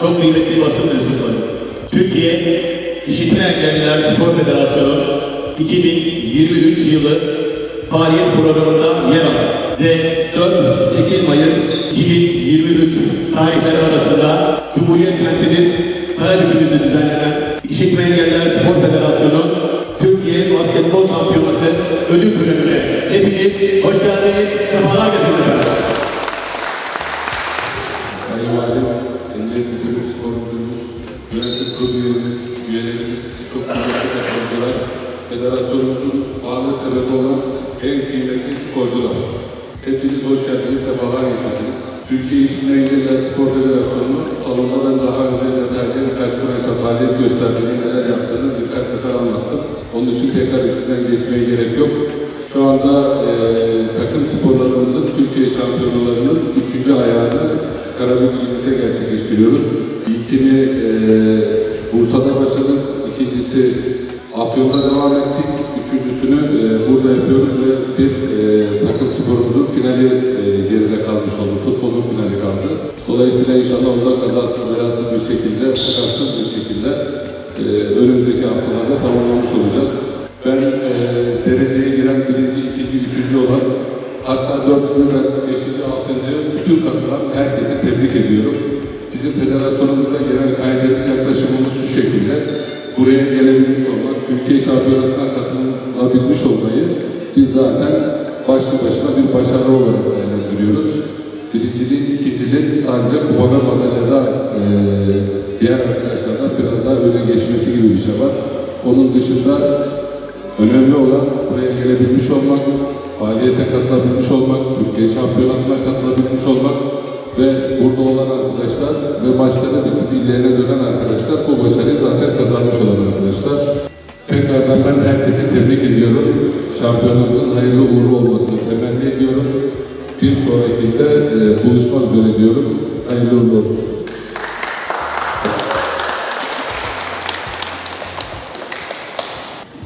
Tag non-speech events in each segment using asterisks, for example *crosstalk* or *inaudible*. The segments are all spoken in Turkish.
çok kıymetli basın mensupları. Türkiye İşitme Engelliler Spor Federasyonu 2023 yılı faaliyet programında yer alan ve 4-8 Mayıs 2023 tarihleri arasında Cumhuriyet Kentimiz Karabük'ümüzde düzenlenen İşitme Engelliler Spor Federasyonu Türkiye Basketbol Şampiyonası ödül törenine hepiniz hoş geldiniz, sefalar getirdiniz. Sayın Valim, Emniyet Müdürüm, Spor Müdürümüz, Yönetim Kurulu üyelerimiz, üyelerimiz, çok kıymetli katılımcılar, federasyonumuzun varlığı sebebi olan en kıymetli sporcular. Hepiniz hoş geldiniz, sefalar getirdiniz. Türkiye İşitme Engelliler Spor Federasyonu salonda ben daha önce detaylı kaç branşta faaliyet gösterdiğini, neler yaptığını birkaç sefer anlattım. Onun için tekrar üstünden geçmeye gerek yok. Şu anda eee takım sporlarımızın Türkiye şampiyonalarının üçüncü ayağını Karabük ilimizde gerçekleştiriyoruz. İlkini eee Bursa'da başladık, ikincisi Afyon'da devam ettik, üçüncüsünü eee, burada yapıyoruz ve bir eee, takım sporumuzun finali eee, geride kalmış oldu, futbolun finali kaldı. Dolayısıyla inşallah onda kazasız belasız bir şekilde, sakatsız bir şekilde eee, önümüzdeki haftalarda tamamlamış olacağız. Ben eee dereceye giren birinci, ikinci, üçüncü olan hatta dördüncü ve beşinci, altıncı bütün katılan herkesi tebrik ediyorum. Bizim federasyonumuzda genel kaidemiz yaklaşımımız şu şekilde. Buraya gelebilmiş olmak, Türkiye şampiyonasına katılabilmiş olmayı biz zaten başlı başına bir başarı olarak değerlendiriyoruz. Birinciliğin, ikinciliğin sadece kupa ve madalyada eee diğer arkadaşlardan biraz daha öne geçmesi gibi bir şey var. Onun dışında Önemli olan buraya gelebilmiş olmak, faaliyete katılabilmiş olmak, Türkiye şampiyonasına katılabilmiş olmak ve burada olan arkadaşlar ve maçları bitip illerine dönen arkadaşlar bu başarıyı zaten kazanmış olan arkadaşlar. Tekrardan ben herkesi tebrik ediyorum. Şampiyonumuzun hayırlı uğurlu olmasını temenni ediyorum. Bir sonrakinde e, buluşmak üzere diyorum. Hayırlı uğurlu olsun.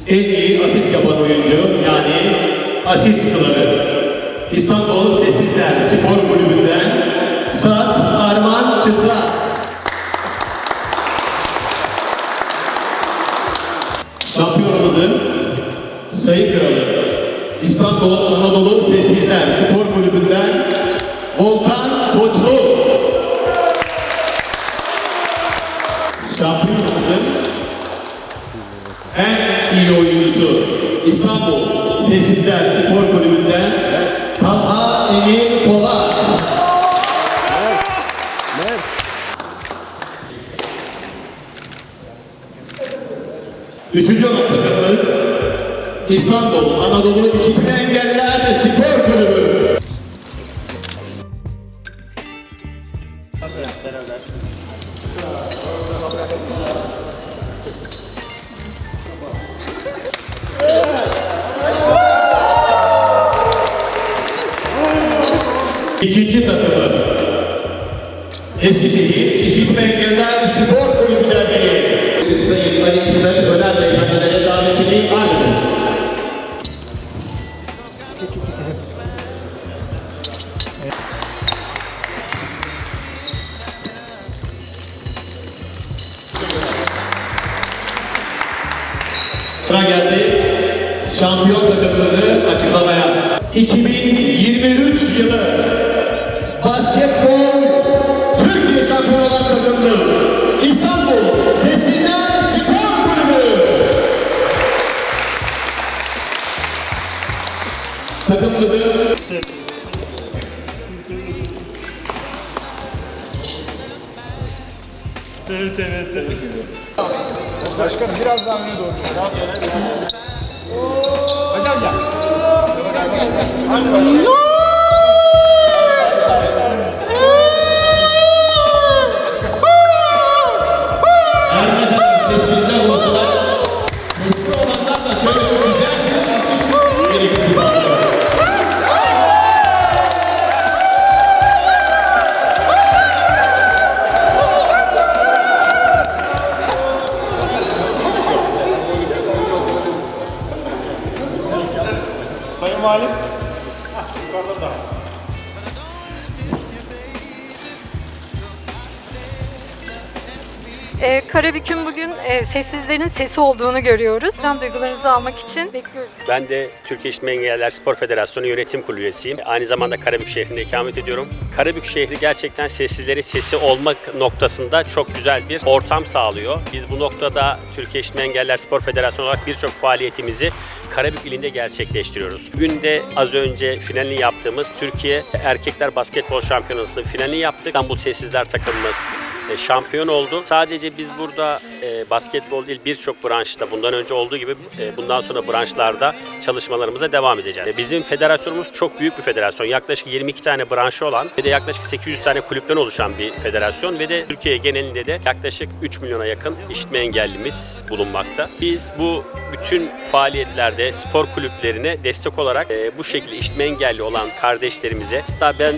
En iyi asist yapan oyuncu yani asist kralı. İstanbul Sessizler Spor Kulübü'nden Çıtlak. Şampiyonumuzun sayı kralı İstanbul Anadolu Sessizler Spor Kulübü'nden Volkan Koçlu. Şampiyonumuzun en iyi oyuncusu İstanbul Sessizler Spor Kulübü'nden Talha Emin Polat. Üçüncü olan takımımız İstanbul Anadolu İşitme Engelliler Spor Kulübü. İkinci takımı Eskişehir İşitme Engeller Spor Kulübü Derneği. Sayın Ali İsmet Öner Beyefendilere davetini arz şampiyon takımımızı açıklamaya. 2023 yılı basketbol Türkiye şampiyonu olan takımımız İstanbul Sessizler Spor Kulübü. Takımımızın Evet evet evet. Başkanım biraz daha öne doğru. おはよ。Ee, Karabük'ün bugün e, sessizlerin sesi olduğunu görüyoruz. Sizden duygularınızı almak için bekliyoruz. Ben de Türkiye İşitme Engelliler Spor Federasyonu Yönetim Kurulu üyesiyim. Aynı zamanda Karabük şehrinde ikamet ediyorum. Karabük şehri gerçekten sessizlerin sesi olmak noktasında çok güzel bir ortam sağlıyor. Biz bu noktada Türkiye İşitme Engelliler Spor Federasyonu olarak birçok faaliyetimizi Karabük ilinde gerçekleştiriyoruz. Bugün de az önce finalini yaptığımız Türkiye Erkekler Basketbol Şampiyonası'nın finalini yaptık. İstanbul Sessizler takımımız e, şampiyon oldu. Sadece biz burada e, basketbol değil birçok branşta bundan önce olduğu gibi e, bundan sonra branşlarda çalışmalarımıza devam edeceğiz. E, bizim federasyonumuz çok büyük bir federasyon. Yaklaşık 22 tane branşı olan ve de yaklaşık 800 tane kulüpten oluşan bir federasyon ve de Türkiye genelinde de yaklaşık 3 milyona yakın işitme engellimiz bulunmakta. Biz bu bütün faaliyetlerde spor kulüplerine destek olarak bu şekilde işitme engelli olan kardeşlerimize hatta ben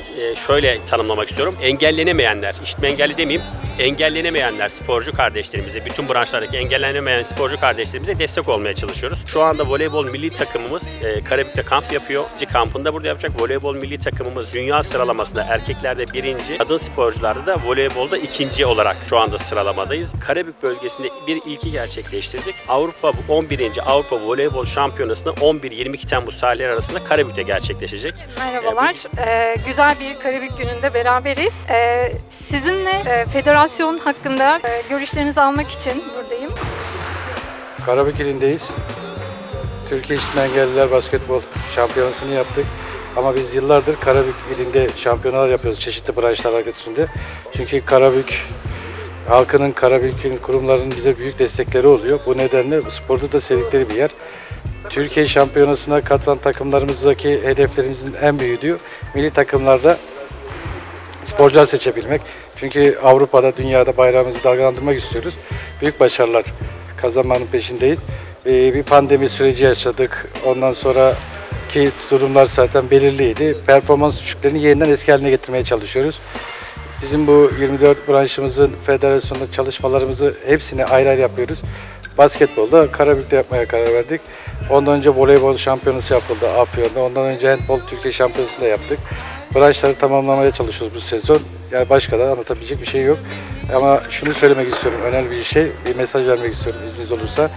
şöyle tanımlamak istiyorum. Engellenemeyenler, işitme engelli demeyeyim, engellenemeyenler sporcu kardeşlerimize, bütün branşlardaki engellenemeyen sporcu kardeşlerimize destek olmaya çalışıyoruz. Şu anda voleybol milli takımımız e, Karabük'te kamp yapıyor. İkinci kampını da burada yapacak. Voleybol milli takımımız dünya sıralamasında erkeklerde birinci, kadın sporcularda da voleybolda ikinci olarak şu anda sıralamadayız. Karabük bölgesinde bir ilki gerçekleştirdik. Avrupa 11. Avrupa Voleybol Şampiyonası'nda 11-22 Temmuz tarihleri arasında Karabük'te gerçekleşecek. Merhabalar. Ee, güzel bir Karabük gününde beraberiz. Ee, sizinle e, federasyon hakkında e, görüşlerinizi almak için buradayım. Karabük ilindeyiz. Türkiye İşitme Engelliler Basketbol Şampiyonası'nı yaptık. Ama biz yıllardır Karabük ilinde şampiyonalar yapıyoruz çeşitli branşlar hakkında. Çünkü Karabük halkının, Karabük'ün kurumlarının bize büyük destekleri oluyor. Bu nedenle bu sporda da sevdikleri bir yer. Türkiye şampiyonasına katılan takımlarımızdaki hedeflerimizin en büyüğü diyor. Milli takımlarda sporcular seçebilmek. Çünkü Avrupa'da, dünyada bayrağımızı dalgalandırmak istiyoruz. Büyük başarılar kazanmanın peşindeyiz. Ee, bir pandemi süreci yaşadık. Ondan sonraki durumlar zaten belirliydi. Performans düşüklerini yeniden eski haline getirmeye çalışıyoruz. Bizim bu 24 branşımızın federasyonda çalışmalarımızı hepsini ayrı ayrı yapıyoruz. Basketbolda Karabük'te yapmaya karar verdik. Ondan önce voleybol şampiyonası yapıldı Afyon'da. Ondan önce handbol Türkiye şampiyonası da yaptık. Branşları tamamlamaya çalışıyoruz bu sezon. Yani başka da anlatabilecek bir şey yok. Ama şunu söylemek istiyorum, önemli bir şey, bir mesaj vermek istiyorum izniniz olursa.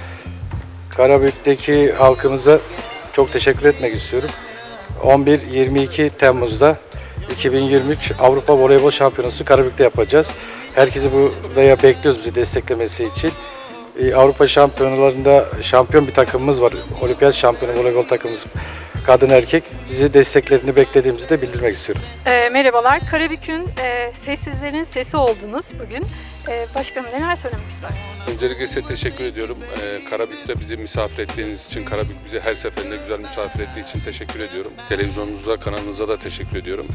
Karabük'teki halkımıza çok teşekkür etmek istiyorum. 11-22 Temmuz'da 2023 Avrupa Voleybol Şampiyonası Karabük'te yapacağız. Herkesi buraya bekliyoruz bizi desteklemesi için. Ee, Avrupa şampiyonalarında şampiyon bir takımımız var. Olimpiyat şampiyonu voleybol takımımız kadın erkek. Bizi desteklerini beklediğimizi de bildirmek istiyorum. Ee, merhabalar. Karabük'ün e, sessizlerin sesi oldunuz bugün. Ee, başkanım neler söylemek istersiniz? Öncelikle size teşekkür ediyorum. Ee, Karabük'te bizi misafir ettiğiniz için, Karabük bizi her seferinde güzel misafir ettiği için teşekkür ediyorum. Televizyonunuza, kanalınıza da teşekkür ediyorum.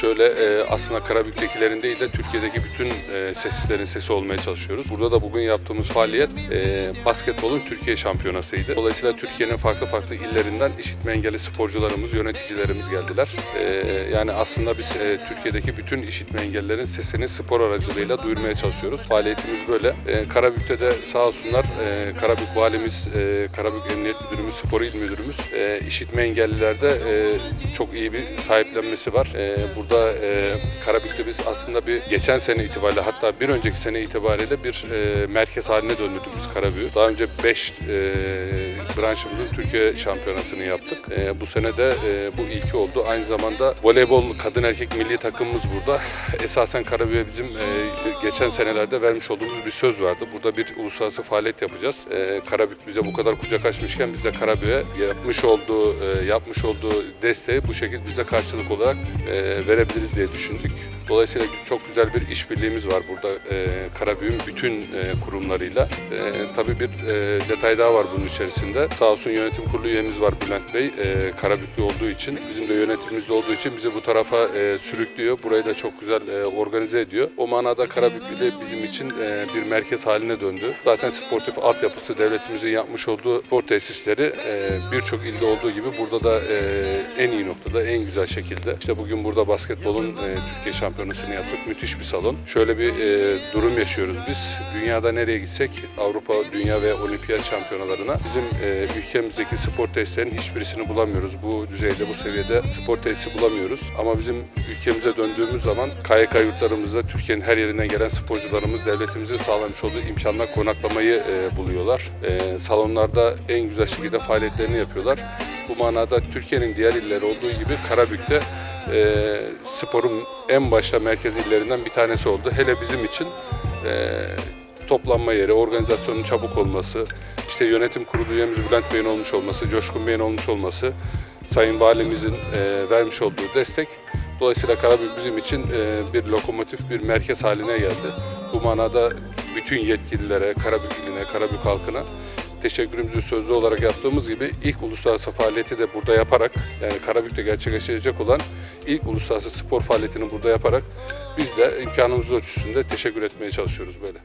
Şöyle e, aslında Karabük'tekilerin değil de Türkiye'deki bütün e, seslerin sesi olmaya çalışıyoruz. Burada da bugün yaptığımız faaliyet e, basketbolun Türkiye şampiyonasıydı. Dolayısıyla Türkiye'nin farklı farklı illerinden işitme engelli sporcularımız, yöneticilerimiz geldiler. E, yani aslında biz e, Türkiye'deki bütün işitme engellilerin sesini spor aracılığıyla duyurmaya çalışıyoruz. Faaliyetimiz böyle. E, Karabük'te de sağ olsunlar e, Karabük Valimiz, e, Karabük Emniyet Müdürümüz, Spor İl Müdürümüz e, işitme engellilerde e, çok iyi bir sahiplenmesi var. E, burada e, Karabük'te biz aslında bir geçen sene itibariyle hatta bir önceki sene itibariyle bir e, merkez haline döndürdük biz Karabük'ü. Daha önce 5 branşımızın Türkiye şampiyonasını yaptık. E, bu sene de e, bu ilki oldu. Aynı zamanda voleybol kadın erkek milli takımımız burada. *laughs* Esasen Karabük'e bizim e, geçen senelerde vermiş olduğumuz bir söz vardı. Burada bir uluslararası faaliyet yapacağız. E, Karabük bize bu kadar kucak açmışken biz de Karabük'e yapmış olduğu e, yapmış olduğu desteği bu şekilde bize karşılık olarak e, verebiliriz diye düşündük. Dolayısıyla çok güzel bir işbirliğimiz var burada e, Karabük'ün bütün e, kurumlarıyla. E, tabii bir e, detay daha var bunun içerisinde. Sağ olsun yönetim kurulu üyemiz var Bülent Bey. E, Karabüklü olduğu için, bizim de yönetimimizde olduğu için bizi bu tarafa e, sürüklüyor. Burayı da çok güzel e, organize ediyor. O manada Karabüklü de bizim için e, bir merkez haline döndü. Zaten sportif altyapısı devletimizin yapmış olduğu spor tesisleri e, birçok ilde olduğu gibi burada da e, en iyi noktada, en güzel şekilde. İşte bugün burada basketbolun e, Türkiye şampiyonu şampiyonasını yaptık. Müthiş bir salon. Şöyle bir e, durum yaşıyoruz biz. Dünyada nereye gitsek Avrupa, Dünya ve Olimpiyat şampiyonalarına bizim e, ülkemizdeki spor tesislerinin hiçbirisini bulamıyoruz. Bu düzeyde, bu seviyede spor tesisi bulamıyoruz. Ama bizim ülkemize döndüğümüz zaman KYK yurtlarımızda Türkiye'nin her yerinden gelen sporcularımız devletimizin sağlamış olduğu imkanla konaklamayı e, buluyorlar. E, salonlarda en güzel şekilde faaliyetlerini yapıyorlar. Bu manada Türkiye'nin diğer illeri olduğu gibi Karabük'te e, sporun en başta merkez illerinden bir tanesi oldu. Hele bizim için e, toplanma yeri, organizasyonun çabuk olması, işte yönetim kurulu üyemiz Bülent Bey'in olmuş olması, Coşkun Bey'in olmuş olması, Sayın Valimizin e, vermiş olduğu destek. Dolayısıyla Karabük bizim için e, bir lokomotif, bir merkez haline geldi. Bu manada bütün yetkililere, Karabük iline, Karabük halkına teşekkürümüzü sözlü olarak yaptığımız gibi ilk uluslararası faaliyeti de burada yaparak yani Karabük'te gerçekleşecek olan ilk uluslararası spor faaliyetini burada yaparak biz de imkanımız ölçüsünde teşekkür etmeye çalışıyoruz böyle.